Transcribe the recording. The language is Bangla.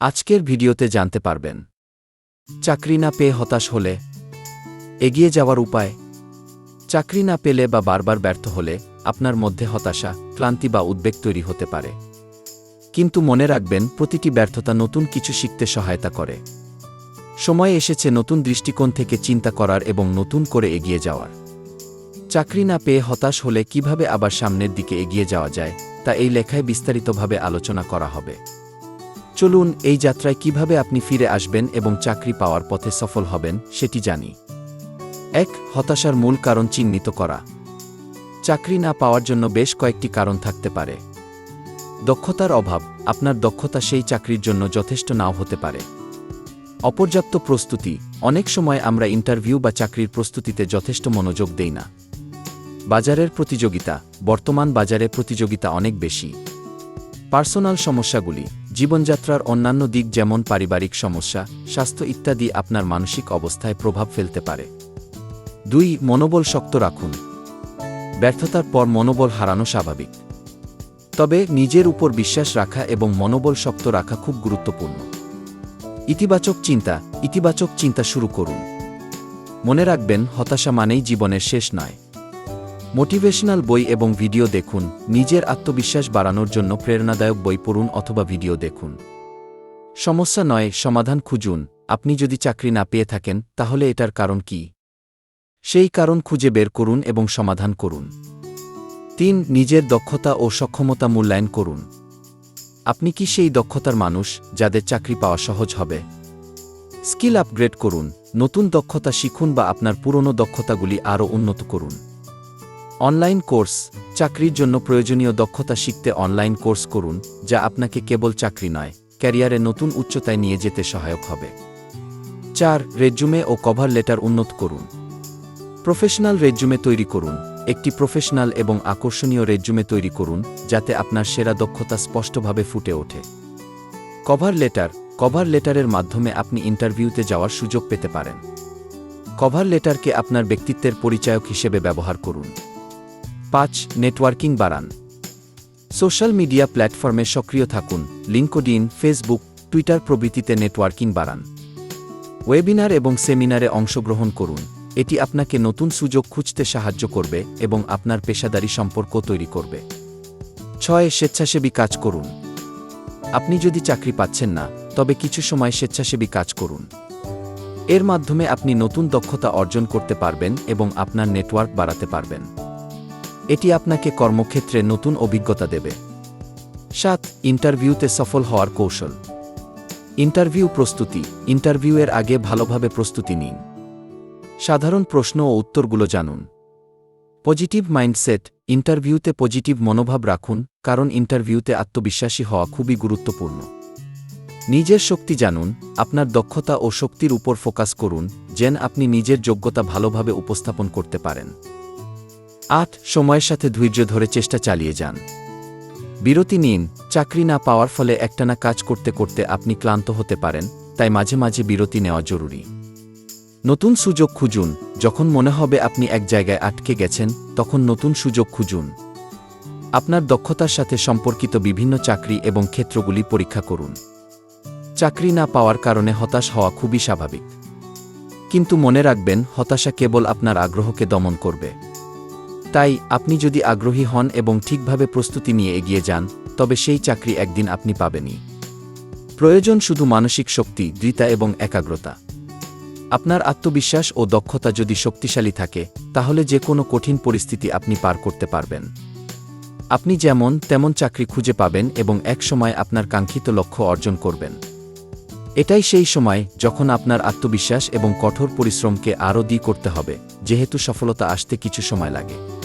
আজকের ভিডিওতে জানতে পারবেন। চাকরি না পেয়ে হতাশ হলে এগিয়ে যাওয়ার উপায়। চাকরি না পেলে বা বারবার ব্যর্থ হলে আপনার মধ্যে হতাশা, ক্লান্তি বা উদ্বেগ তৈরি হতে পারে। কিন্তু মনে রাখবেন, প্রতিটি ব্যর্থতা নতুন কিছু শিখতে সহায়তা করে। সময় এসেছে নতুন দৃষ্টিকোণ থেকে চিন্তা করার এবং নতুন করে এগিয়ে যাওয়ার। চাকরি না পেয়ে হতাশ হলে কীভাবে আবার সামনের দিকে এগিয়ে যাওয়া যায়, তা এই লেখায় বিস্তারিতভাবে আলোচনা করা হবে। চলুন এই যাত্রায় কীভাবে আপনি ফিরে আসবেন এবং চাকরি পাওয়ার পথে সফল হবেন, সেটি জানি। এক, হতাশার মূল কারণ চিহ্নিত করা। চাকরি না পাওয়ার জন্য বেশ কয়েকটি কারণ থাকতে পারে। দক্ষতার অভাব, আপনার দক্ষতা সেই চাকরির জন্য যথেষ্ট নাও হতে পারে। অপর্যাপ্ত প্রস্তুতি, অনেক সময় আমরা ইন্টারভিউ বা চাকরির প্রস্তুতিতে যথেষ্ট মনোযোগ দেই না। বাজারের প্রতিযোগিতা, বর্তমান বাজারে প্রতিযোগিতা অনেক বেশি। পার্সোনাল সমস্যাগুলি, জীবনযাত্রার অন্যান্য দিক যেমন পারিবারিক সমস্যা, স্বাস্থ্য ইত্যাদি আপনার মানসিক অবস্থায় প্রভাব ফেলতে পারে। দুই, মনোবল শক্ত রাখুন। ব্যর্থতার পর মনোবল হারানো স্বাভাবিক। তবে নিজের উপর বিশ্বাস রাখা এবং মনোবল শক্ত রাখা খুব গুরুত্বপূর্ণ। ইতিবাচক চিন্তা ইতিবাচক চিন্তা শুরু করুন। মনে রাখবেন, হতাশা মানেই জীবনের শেষ নয়। মোটিভেশনাল বই এবং ভিডিও দেখুন, নিজের আত্মবিশ্বাস বাড়ানোর জন্য প্রেরণাদায়ক বই পড়ুন অথবা ভিডিও দেখুন। সমস্যা নয়, সমাধান খুঁজুন, আপনি যদি চাকরি না পেয়ে থাকেন, তাহলে এটার কারণ কি? সেই কারণ খুঁজে বের করুন এবং সমাধান করুন। তিন, নিজের দক্ষতা ও সক্ষমতা মূল্যায়ন করুন। আপনি কি সেই দক্ষতার মানুষ, যাদের চাকরি পাওয়া সহজ হবে? স্কিল আপগ্রেড করুন, নতুন দক্ষতা শিখুন বা আপনার পুরনো দক্ষতাগুলি আরও উন্নত করুন। অনলাইন কোর্স, চাকরির জন্য প্রয়োজনীয় দক্ষতা শিখতে অনলাইন কোর্স করুন, যা আপনাকে কেবল চাকরি নয়, ক্যারিয়ারে নতুন উচ্চতায় নিয়ে যেতে সহায়ক হবে। চার, রেজ্যুমে ও কভার লেটার উন্নত করুন। প্রফেশনাল রেজ্যুমে তৈরি করুন, একটি প্রফেশনাল এবং আকর্ষণীয় রেজ্যুমে তৈরি করুন, যাতে আপনার সেরা দক্ষতা স্পষ্টভাবে ফুটে ওঠে। কভার লেটার, কভার লেটারের মাধ্যমে আপনি ইন্টারভিউতে যাওয়ার সুযোগ পেতে পারেন। কভার লেটারকে আপনার ব্যক্তিত্বের পরিচায়ক হিসেবে ব্যবহার করুন। পাঁচ, নেটওয়ার্কিং বাড়ান। সোশ্যাল মিডিয়া প্ল্যাটফর্মে সক্রিয় থাকুন। লিঙ্কডিন ফেসবুক, টুইটার প্রভৃতিতে নেটওয়ার্কিং বাড়ান। ওয়েবিনার এবং সেমিনারে অংশগ্রহণ করুন। এটি আপনাকে নতুন সুযোগ খুঁজতে সাহায্য করবে এবং আপনার পেশাদারী সম্পর্ক তৈরি করবে। ছয়, স্বেচ্ছাসেবী কাজ করুন। আপনি যদি চাকরি পাচ্ছেন না, তবে কিছু সময় স্বেচ্ছাসেবী কাজ করুন। এর মাধ্যমে আপনি নতুন দক্ষতা অর্জন করতে পারবেন এবং আপনার নেটওয়ার্ক বাড়াতে পারবেন। এটি আপনাকে কর্মক্ষেত্রে নতুন অভিজ্ঞতা দেবে। সাত, ইন্টারভিউতে সফল হওয়ার কৌশল। ইন্টারভিউ প্রস্তুতি, ইন্টারভিউয়ের আগে ভালোভাবে প্রস্তুতি নিন। সাধারণ প্রশ্ন ও উত্তরগুলো জানুন। পজিটিভ মাইন্ডসেট, ইন্টারভিউতে পজিটিভ মনোভাব রাখুন, কারণ ইন্টারভিউতে আত্মবিশ্বাসী হওয়া খুবই গুরুত্বপূর্ণ। নিজের শক্তি জানুন, আপনার দক্ষতা ও শক্তির উপর ফোকাস করুন, যেন আপনি নিজের যোগ্যতা ভালোভাবে উপস্থাপন করতে পারেন। আট সময়ের সাথে ধৈর্য ধরে চেষ্টা চালিয়ে যান। বিরতি নিন, চাকরি না পাওয়ার ফলে একটানা কাজ করতে করতে আপনি ক্লান্ত হতে পারেন, তাই মাঝে মাঝে বিরতি নেওয়া জরুরি। নতুন সুযোগ খুঁজুন, যখন মনে হবে আপনি এক জায়গায় আটকে গেছেন, তখন নতুন সুযোগ খুঁজুন। আপনার দক্ষতার সাথে সম্পর্কিত বিভিন্ন চাকরি এবং ক্ষেত্রগুলি পরীক্ষা করুন। চাকরি না পাওয়ার কারণে হতাশ হওয়া খুবই স্বাভাবিক। কিন্তু মনে রাখবেন, হতাশা কেবল আপনার আগ্রহকে দমন করবে। তাই আপনি যদি আগ্রহী হন এবং ঠিকভাবে প্রস্তুতি নিয়ে এগিয়ে যান, তবে সেই চাকরি একদিন আপনি পাবেনই। প্রয়োজন শুধু মানসিক শক্তি দৃতা এবং একাগ্রতা। আপনার আত্মবিশ্বাস ও দক্ষতা যদি শক্তিশালী থাকে, তাহলে যে কোনো কঠিন পরিস্থিতি আপনি পার করতে পারবেন। আপনি যেমন তেমন চাকরি খুঁজে পাবেন এবং একসময় আপনার কাঙ্ক্ষিত লক্ষ্য অর্জন করবেন। এটাই সেই সময় যখন আপনার আত্মবিশ্বাস এবং কঠোর পরিশ্রমকে আরও দি করতে হবে, যেহেতু সফলতা আসতে কিছু সময় লাগে।